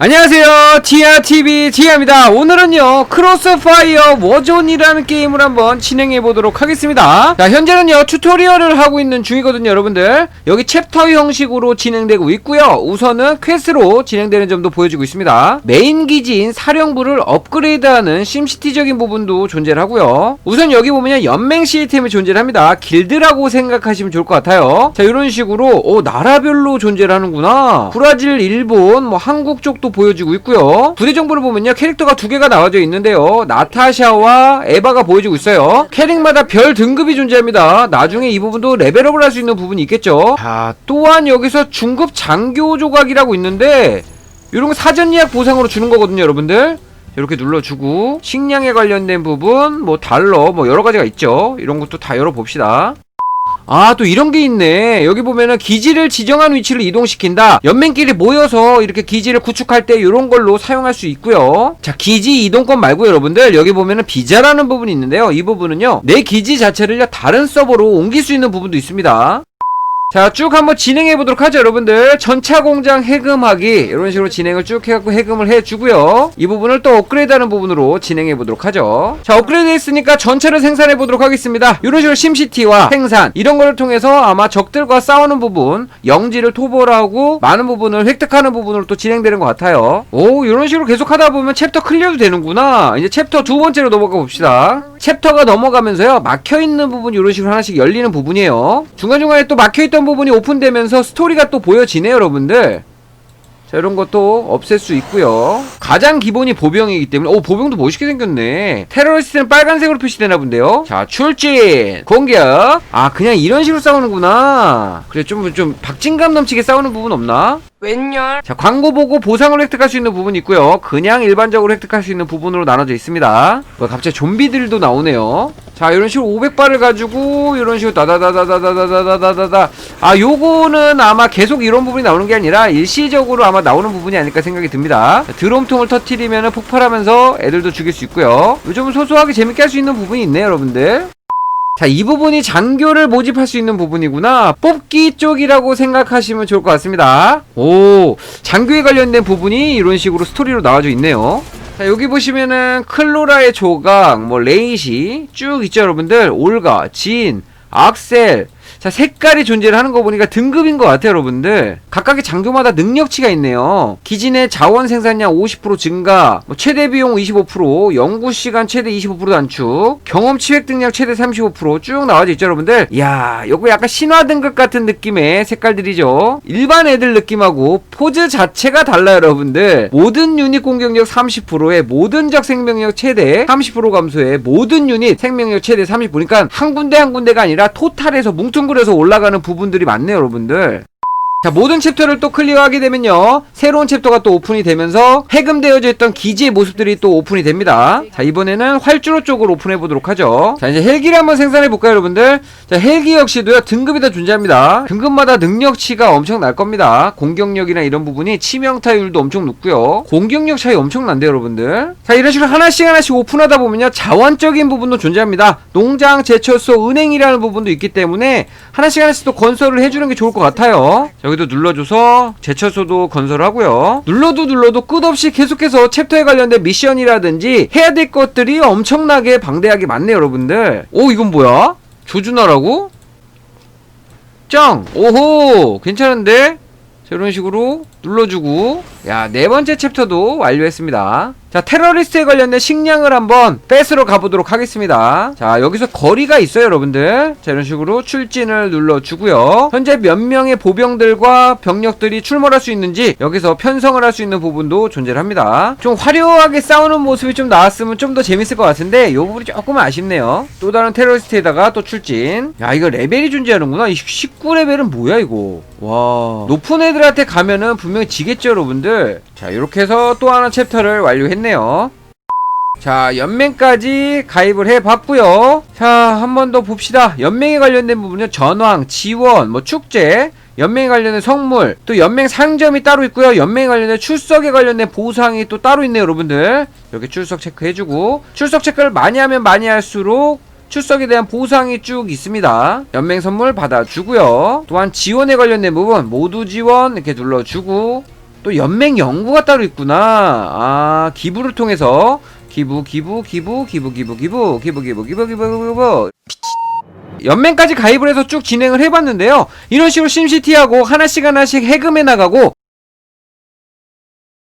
안녕하세요. 티아TV 티아입니다. 오늘은요 크로스파이어 워존이라는 게임을 한번 진행해보도록 하겠습니다. 자 현재는요 튜토리얼을 하고 있는 중이거든요 여러분들. 여기 챕터 형식으로 진행되고 있고요. 우선은 퀘스트로 진행되는 점도 보여주고 있습니다. 메인 기지인 사령부를 업그레이드하는 심시티적인 부분도 존재를 하고요. 우선 여기 보면 연맹 시스템이 존재를 합니다. 길드라고 생각하시면 좋을 것 같아요. 자 이런 식으로 오 나라별로 존재를 하는구나. 브라질 일본 뭐 한국 쪽도 보여지고 있고요. 부대 정보를 보면요. 캐릭터가 두 개가 나와져 있는데요. 나타샤와 에바가 보여지고 있어요. 캐릭마다 별 등급이 존재합니다. 나중에 이 부분도 레벨업을 할 수 있는 부분이 있겠죠. 자 또한 여기서 중급 장교 조각이라고 있는데 이런 거 사전 예약 보상으로 주는 거거든요 여러분들. 이렇게 눌러주고 식량에 관련된 부분 뭐 달러 뭐 여러 가지가 있죠. 이런 것도 다 열어봅시다 아, 또 이런 게 있네. 여기 보면은 기지를 지정한 위치로 이동시킨다. 연맹끼리 모여서 이렇게 기지를 구축할 때 이런 걸로 사용할 수 있고요. 자, 기지 이동권 말고 여러분들 여기 보면은 비자라는 부분이 있는데요. 이 부분은요. 내 기지 자체를 다른 서버로 옮길 수 있는 부분도 있습니다. 자, 쭉 한번 진행해 보도록 하죠, 여러분들. 전차 공장 해금하기 이런 식으로 진행을 쭉 해갖고 해금을 해주고요. 이 부분을 또 업그레이드 하는 부분으로 진행해 보도록 하죠. 자, 업그레이드 했으니까 전차를 생산해 보도록 하겠습니다. 이런 식으로 심시티와 생산 이런 걸 통해서 아마 적들과 싸우는 부분, 영지를 토벌하고 많은 부분을 획득하는 부분으로 또 진행되는 것 같아요. 오, 이런 식으로 계속 하다 보면 챕터 클리어도 되는구나. 이제 챕터 두 번째로 넘어가 봅시다. 챕터가 넘어가면서요, 막혀 있는 부분이 이런 식으로 하나씩 열리는 부분이에요. 중간중간에 또 막혀 있던 부분이 오픈되면서 스토리가 또 보여지네요, 여러분들. 자, 이런 것도 없앨 수 있고요. 가장 기본이 보병이기 때문에 오, 보병도 멋있게 생겼네. 테러리스트는 빨간색으로 표시되나 본데요. 자, 출진, 공격. 아, 그냥 이런 식으로 싸우는구나. 그래, 좀, 좀 박진감 넘치게 싸우는 부분 없나? 웬열? 자, 광고 보고 보상을 획득할 수 있는 부분이 있고요. 그냥 일반적으로 획득할 수 있는 부분으로 나눠져 있습니다. 뭐 갑자기 좀비들도 나오네요. 자, 이런 식으로 500발을 가지고 이런 식으로 다다다다다다다다다다다. 아, 요거는 아마 계속 이런 부분이 나오는 게 아니라 일시적으로 아마 나오는 부분이 아닐까 생각이 듭니다. 자, 드럼통을 터트리면 폭발하면서 애들도 죽일 수 있고요. 요즘 소소하게 재밌게 할 수 있는 부분이 있네요, 여러분들. 자, 이 부분이 장교를 모집할 수 있는 부분이구나. 뽑기 쪽이라고 생각하시면 좋을 것 같습니다. 오, 장교에 관련된 부분이 이런 식으로 스토리로 나와져 있네요. 자, 여기 보시면은 클로라의 조각, 뭐 레이시 쭉 있죠, 여러분들. 올가, 진, 악셀. 자, 색깔이 존재를 하는 거 보니까 등급인 것 같아요, 여러분들. 각각의 장교마다 능력치가 있네요. 기진의 자원 생산량 50% 증가, 뭐 최대 비용 25%, 연구 시간 최대 25% 단축, 경험치 획득량 최대 35%쭉 나와져 있죠, 여러분들. 이야, 요거 약간 신화 등급 같은 느낌의 색깔들이죠. 일반 애들 느낌하고 포즈 자체가 달라요, 여러분들. 모든 유닛 공격력 30%에 모든 적 생명력 최대 30% 감소에 모든 유닛 생명력 최대 30%. 그러니까 한 군데 한 군데가 아니라 토탈에서 뭉뚱 그려서 올라가는 부분들이 많네요, 여러분들. 자, 모든 챕터를 또 클리어하게 되면요. 새로운 챕터가 또 오픈이 되면서 해금되어져 있던 기지의 모습들이 또 오픈이 됩니다. 자, 이번에는 활주로 쪽으로 오픈해 보도록 하죠. 자, 이제 헬기를 한번 생산해 볼까요, 여러분들? 자, 헬기 역시도요, 등급이 다 존재합니다. 등급마다 능력치가 엄청 날 겁니다. 공격력이나 이런 부분이 치명타율도 엄청 높고요. 공격력 차이 엄청난데요, 여러분들? 자, 이런 식으로 하나씩 하나씩 오픈하다 보면요, 자원적인 부분도 존재합니다. 농장, 제철소, 은행이라는 부분도 있기 때문에 하나씩 하나씩 또 건설을 해주는 게 좋을 것 같아요. 자, 여기도 눌러줘서 제철소도 건설하고요. 눌러도 눌러도 끝없이 계속해서 챕터에 관련된 미션이라든지 해야 될 것들이 엄청나게 방대하게 많네요, 여러분들. 오, 이건 뭐야? 조준하라고? 짱! 오호! 괜찮은데? 자, 이런 식으로 눌러주고 야, 네 번째 챕터도 완료했습니다. 자, 테러리스트에 관련된 식량을 한번 뺏으러 가보도록 하겠습니다. 자, 여기서 거리가 있어요, 여러분들. 자, 이런 식으로 출진을 눌러주고요. 현재 몇 명의 보병들과 병력들이 출몰할 수 있는지 여기서 편성을 할 수 있는 부분도 존재를 합니다. 좀 화려하게 싸우는 모습이 좀 나왔으면 좀 더 재밌을 것 같은데 이 부분이 조금 아쉽네요. 또 다른 테러리스트에다가 또 출진. 야, 이거 레벨이 존재하는구나. 이 19레벨은 뭐야, 이거. 와. 높은 애들한테 가면은 분명히 지겠죠, 여러분들. 자, 이렇게 해서 또 하나 챕터를 완료했네요. 자, 연맹까지 가입을 해봤고요. 자, 한 번 더 봅시다. 연맹에 관련된 부분은 전황, 지원, 뭐 축제, 연맹에 관련된 성물, 또 연맹 상점이 따로 있고요. 연맹에 관련된 출석에 관련된 보상이 또 따로 있네요, 여러분들. 이렇게 출석 체크해주고 출석 체크를 많이 하면 많이 할수록 출석에 대한 보상이 쭉 있습니다. 연맹 선물 받아주고요. 또한 지원에 관련된 부분 모두 지원 이렇게 눌러주고 또 연맹 연구가 따로 있구나. 아, 기부를 통해서 기부, 기부, 기부, 기부, 기부, 기부, 기부, 기부, 기부, 기부, 기부. 연맹까지 가입을 해서 쭉 진행을 해봤는데요. 이런 식으로 심시티하고 하나씩 하나씩 해금해 나가고